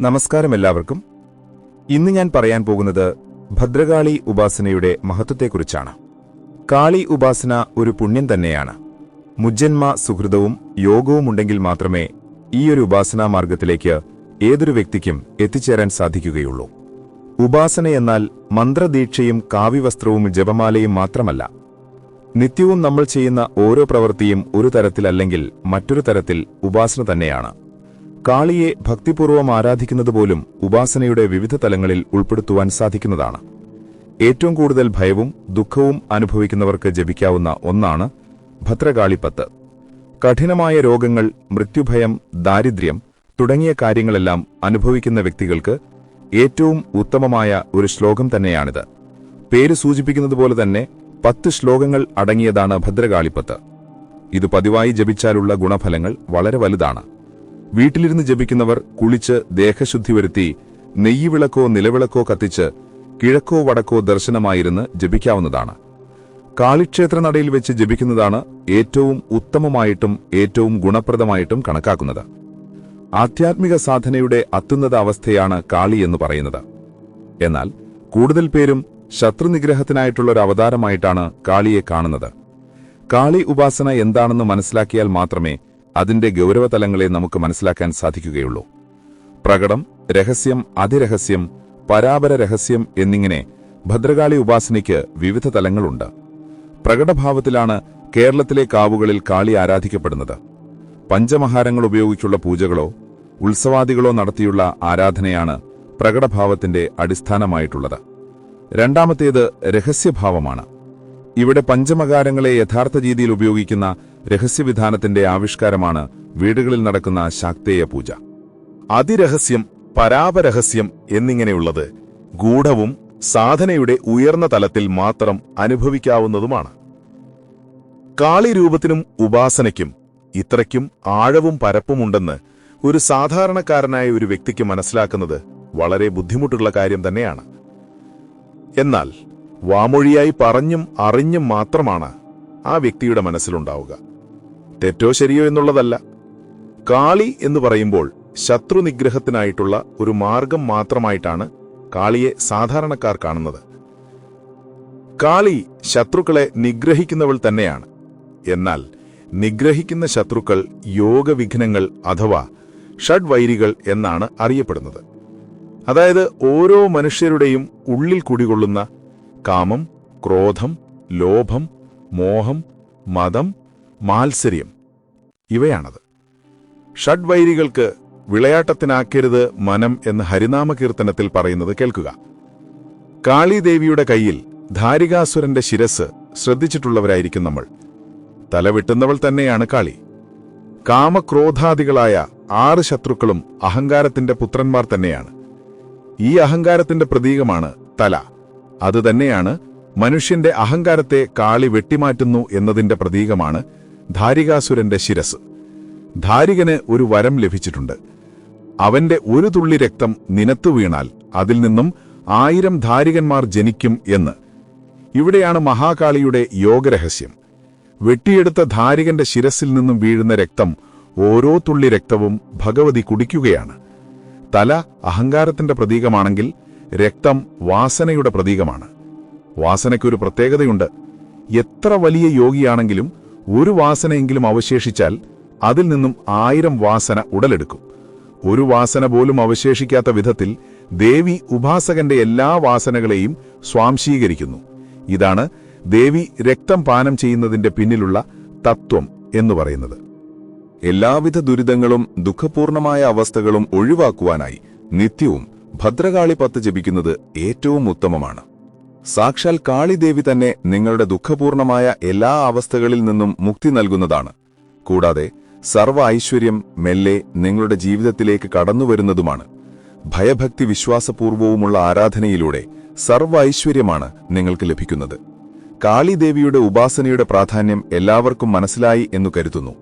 നമസ്കാരം എല്ലാവർക്കും. ഇന്ന് ഞാൻ പറയാൻ പോകുന്നത് ഭദ്രകാളി ഉപാസനയുടെ മഹത്വത്തെക്കുറിച്ചാണ്. കാളി ഉപാസന ഒരു പുണ്യം തന്നെയാണ്. മുജ്ജന്മ സുഹൃതവും യോഗവുമുണ്ടെങ്കിൽ മാത്രമേ ഈ ഒരു ഉപാസനാ മാർഗത്തിലേക്ക് ഏതൊരു വ്യക്തിക്കും എത്തിച്ചേരാൻ സാധിക്കുകയുള്ളൂ. ഉപാസന ഉപാസനയെന്നാൽ മന്ത്രദീക്ഷയും കാവ്യവസ്ത്രവും ജപമാലയും മാത്രമല്ല. നിത്യവും നമ്മൾ ചെയ്യുന്ന ഓരോ പ്രവൃത്തിയും ഒരു തരത്തിലല്ലെങ്കിൽ മറ്റൊരു തരത്തിൽ ഉപാസന തന്നെയാണ്. കാളിയെ ഭക്തിപൂർവം ആരാധിക്കുന്നതുപോലും ഉപാസനയുടെ വിവിധ തലങ്ങളിൽ ഉൾപ്പെടുത്തുവാൻ സാധിക്കുന്നതാണ്. ഏറ്റവും കൂടുതൽ ഭയവും ദുഃഖവും അനുഭവിക്കുന്നവർക്ക് ജപിക്കാവുന്ന ഒന്നാണ് ഭദ്രകാളിപ്പത്ത്. കഠിനമായ രോഗങ്ങൾ മൃത്യുഭയം ദാരിദ്ര്യം തുടങ്ങിയ കാര്യങ്ങളെല്ലാം അനുഭവിക്കുന്ന വ്യക്തികൾക്ക് ഏറ്റവും ഉത്തമമായ ഒരു ശ്ലോകം തന്നെയാണിത്. പേര് സൂചിപ്പിക്കുന്നതുപോലെ തന്നെ പത്ത് ശ്ലോകങ്ങൾ അടങ്ങിയതാണ് ഭദ്രകാളിപ്പത്ത്. ഇത് പതിവായി ജപിച്ചാലുള്ള ഗുണഫലങ്ങൾ വളരെ വലുതാണ്. വീട്ടിലിരുന്ന് ജപിക്കുന്നവർ കുളിച്ച് ദേഹശുദ്ധി വരുത്തി നെയ്യുവിളക്കോ നിലവിളക്കോ കത്തിച്ച് കിഴക്കോ വടക്കോ ദർശനമായിരുന്ന് ജപിക്കാവുന്നതാണ്. കാളിക്ഷേത്ര നടയിൽ വെച്ച് ജപിക്കുന്നതാണ് ഏറ്റവും ഉത്തമമായിട്ടും ഏറ്റവും ഗുണപ്രദമായിട്ടും കണക്കാക്കുന്നത്. ആധ്യാത്മിക സാധനയുടെ അത്യുന്നത അവസ്ഥയാണ് കാളി എന്ന് പറയുന്നത്. എന്നാൽ കൂടുതൽ പേരും ശത്രുനിഗ്രഹത്തിനായിട്ടുള്ള ഒരു അവതാരമായിട്ടാണ് കാളിയെ കാണുന്നത്. കാളി ഉപാസന എന്താണെന്ന് മനസ്സിലാക്കിയാൽ മാത്രമേ അതിന്റെ ഗൗരവതലങ്ങളെ നമുക്ക് മനസ്സിലാക്കാൻ സാധിക്കുകയുള്ളൂ. പ്രകടം രഹസ്യം അതിരഹസ്യം പരാപര രഹസ്യം എന്നിങ്ങനെ ഭദ്രകാളി ഉപാസനയ്ക്ക് വിവിധ തലങ്ങളുണ്ട്. പ്രകടഭാവത്തിലാണ് കേരളത്തിലെ കാവുകളിൽ കാളി ആരാധിക്കപ്പെടുന്നത്. പഞ്ചമഹാരങ്ങൾ ഉപയോഗിച്ചുള്ള പൂജകളോ ഉത്സവാദികളോ നടത്തിയുള്ള ആരാധനയാണ് പ്രകടഭാവത്തിന്റെ അടിസ്ഥാനമായിട്ടുള്ളത്. രണ്ടാമത്തേത് രഹസ്യഭാവമാണ്. ഇവിടെ പഞ്ചമകാരങ്ങളെ യഥാർത്ഥ രീതിയിൽ ഉപയോഗിക്കുന്ന രഹസ്യവിധാനത്തിന്റെ ആവിഷ്കാരമാണ് വീടുകളിൽ നടക്കുന്ന ശാക്തേയ പൂജ. അതിരഹസ്യം പരാപരഹസ്യം എന്നിങ്ങനെയുള്ളത് ഗൂഢവും സാധനയുടെ ഉയർന്ന തലത്തിൽ മാത്രം അനുഭവിക്കാവുന്നതുമാണ്. കാളിരൂപത്തിനും ഉപാസനയ്ക്കും ഇത്രയ്ക്കും ആഴവും പരപ്പുമുണ്ടെന്ന് ഒരു സാധാരണക്കാരനായ ഒരു വ്യക്തിക്ക് മനസ്സിലാക്കുന്നത് വളരെ ബുദ്ധിമുട്ടുള്ള കാര്യം തന്നെയാണ്. എന്നാൽ വാമൊഴിയായി പറഞ്ഞും അറിഞ്ഞും മാത്രമാണ് ആ വ്യക്തിയുടെ മനസ്സിലുണ്ടാവുക. തെറ്റോ ശരിയോ എന്നുള്ളതല്ല. കാളി എന്ന് പറയുമ്പോൾ ശത്രു നിഗ്രഹത്തിനായിട്ടുള്ള ഒരു മാർഗം മാത്രമായിട്ടാണ് കാളിയെ സാധാരണക്കാർ കാണുന്നത്. കാളി ശത്രുക്കളെ നിഗ്രഹിക്കുന്നവൾ തന്നെയാണ്. എന്നാൽ നിഗ്രഹിക്കുന്ന ശത്രുക്കൾ യോഗവിഘ്നങ്ങൾ അഥവാ ഷഡ്വൈരികൾ എന്നാണ് അറിയപ്പെടുന്നത്. അതായത് ഓരോ മനുഷ്യരുടെയും ഉള്ളിൽ കുടികൊള്ളുന്ന കാമം ക്രോധം ലോഭം മോഹം മതം മാത്സര്യം. ഇവയാണത്. ഷഡ്വൈരികൾക്ക് വിളയാട്ടത്തിനാക്കരുത് മനം എന്ന് ഹരിനാമകീർത്തനത്തിൽ പറയുന്നത് കേൾക്കുക. കാളിദേവിയുടെ കയ്യിൽ ധാരികാസുരന്റെ ശിരസ് ശ്രദ്ധിച്ചിട്ടുള്ളവരായിരിക്കും നമ്മൾ. തലവിട്ടുന്നവൾ തന്നെയാണ് കാളി. കാമക്രോധാദികളായ ആറ് ശത്രുക്കളും അഹങ്കാരത്തിന്റെ പുത്രന്മാർ തന്നെയാണ്. ഈ അഹങ്കാരത്തിന്റെ പ്രതീകമാണ് തല. അതുതന്നെയാണ് മനുഷ്യന്റെ അഹങ്കാരത്തെ കാളി വെട്ടിമാറ്റുന്നു എന്നതിന്റെ പ്രതീകമാണ് ധാരികാസുരന്റെ ശിരസ്. ധാരികന് ഒരു വരം ലഭിച്ചിട്ടുണ്ട്. അവന്റെ ഒരു തുള്ളി രക്തം നിനത്തു വീണാൽ അതിൽ നിന്നും ആയിരം ധാരികന്മാർ ജനിക്കും എന്ന്. ഇവിടെയാണ് മഹാകാളിയുടെ യോഗരഹസ്യം. വെട്ടിയെടുത്ത ധാരികന്റെ ശിരസിൽ നിന്നും വീഴുന്ന രക്തം ഓരോ തുള്ളി രക്തവും ഭഗവതി കുടിക്കുകയാണ്. തല അഹങ്കാരത്തിന്റെ പ്രതീകമാണെങ്കിൽ രക്തം വാസനയുടെ പ്രതീകമാണ്. വാസനയ്ക്കൊരു പ്രത്യേകതയുണ്ട്. എത്ര വലിയ യോഗിയാണെങ്കിലും ഒരു വാസനയെങ്കിലും അവശേഷിച്ചാൽ അതിൽ നിന്നും ആയിരം വാസന ഉടലെടുക്കും. ഒരു വാസന പോലും അവശേഷിക്കാത്ത വിധത്തിൽ ദേവി ഉപാസകന്റെ എല്ലാ വാസനകളെയും സ്വാംശീകരിക്കുന്നു. ഇതാണ് ദേവി രക്തം പാനം ചെയ്യുന്നതിന്റെ പിന്നിലുള്ള തത്വം എന്ന് പറയുന്നത്. എല്ലാവിധ ദുരിതങ്ങളും ദുഃഖപൂർണമായ അവസ്ഥകളും ഒഴിവാക്കുവാനായി നിത്യവും ഭദ്രകാളി പത്ത് ജപിക്കുന്നത് ഏറ്റവും ഉത്തമമാണ്. സാക്ഷാൽ കാളിദേവി തന്നെ നിങ്ങളുടെ ദുഃഖപൂർണമായ എല്ലാ അവസ്ഥകളിൽ നിന്നും മുക്തി നൽകുന്നതാണ്. കൂടാതെ സർവ ഐശ്വര്യം മെല്ലെ നിങ്ങളുടെ ജീവിതത്തിലേക്ക് കടന്നുവരുന്നതുമാണ്. ഭയഭക്തി വിശ്വാസപൂർവവുമുള്ള ആരാധനയിലൂടെ സർവ ഐശ്വര്യമാണ് നിങ്ങൾക്ക് ലഭിക്കുന്നത്. കാളിദേവിയുടെ ഉപാസനയുടെ പ്രാധാന്യം എല്ലാവർക്കും മനസ്സിലായി എന്നു കരുതുന്നു.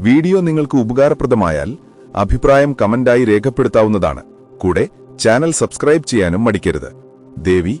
വീഡിയോ നിങ്ങൾക്ക് ഉപകാരപ്രദമായാൽ അഭിപ്രായം കമന്റായി രേഖപ്പെടുത്താവുന്നതാണ്. കൂടെ ചാനൽ സബ്സ്ക്രൈബ് ചെയ്യാനും മടിക്കരുത്. ദേവി